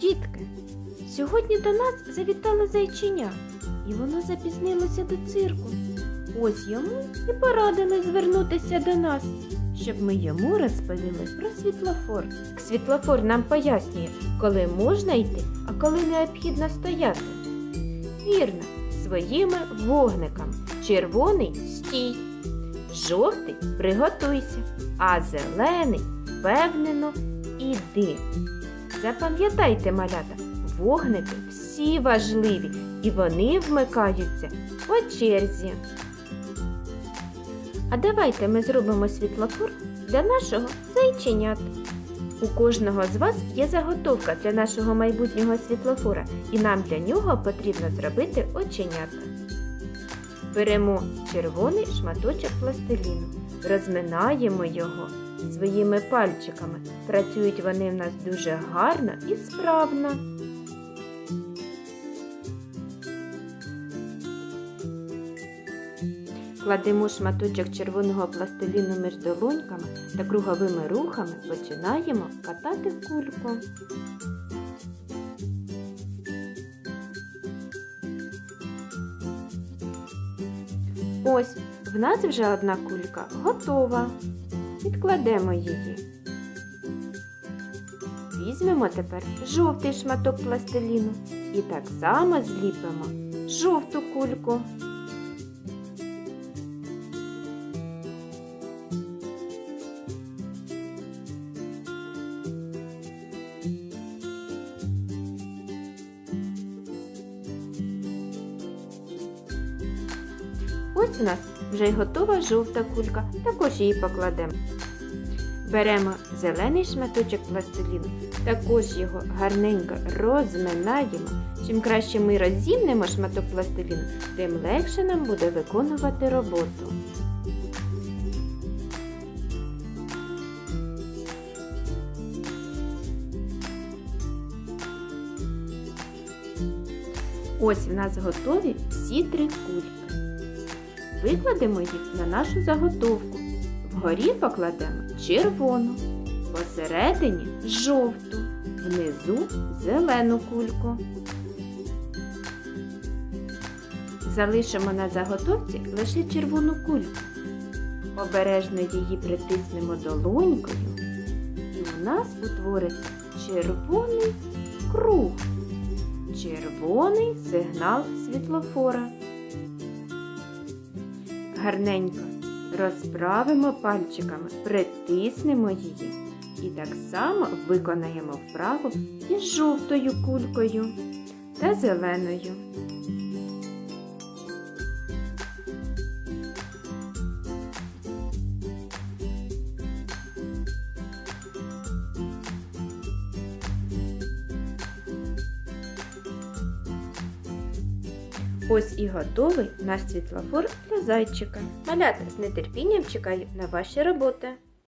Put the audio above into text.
Дітки, сьогодні до нас завітало зайчиня, і воно запізнилося до цирку. Ось йому і порадили звернутися до нас, щоб ми йому розповіли про світлофор. Світлофор нам пояснює, коли можна йти, а коли необхідно стояти. Вірно, своїми вогниками. Червоний стій, жовтий приготуйся, а зелений впевнено іди. Запам'ятайте, малята, вогники всі важливі і вони вмикаються по черзі. А давайте ми зробимо світлофор для нашого зайченят. У кожного з вас є заготовка для нашого майбутнього світлофора, і нам для нього потрібно зробити оченята. Беремо червоний шматочок пластиліну, розминаємо його своїми пальчиками. Працюють вони в нас дуже гарно і справно. Кладемо шматочок червоного пластиліну між долоньками та круговими рухами починаємо катати кульку. Ось, в нас вже одна кулька готова. Відкладемо її. Візьмемо тепер жовтий шматок пластиліну і так само зліпимо жовту кульку. Ось у нас вже й готова жовта кулька, також її покладемо. Беремо зелений шматочок пластиліну, також його гарненько розминаємо. Чим краще ми розімнемо шматок пластиліну, тим легше нам буде виконувати роботу. Ось в нас готові всі три кульки. Викладемо їх на нашу заготовку. Вгорі покладемо червону, посередині жовту, внизу зелену кульку. Залишимо на заготовці лише червону кульку. Обережно її притиснемо долонькою, і у нас утвориться червоний круг, червоний сигнал світлофора. Гарненько. Розправимо пальчиками, притиснемо її. І так само виконаємо вправу із жовтою кулькою та зеленою. Ось і готовий наш світлофор для зайчика. Малята з нетерпінням чекаю на ваші роботи.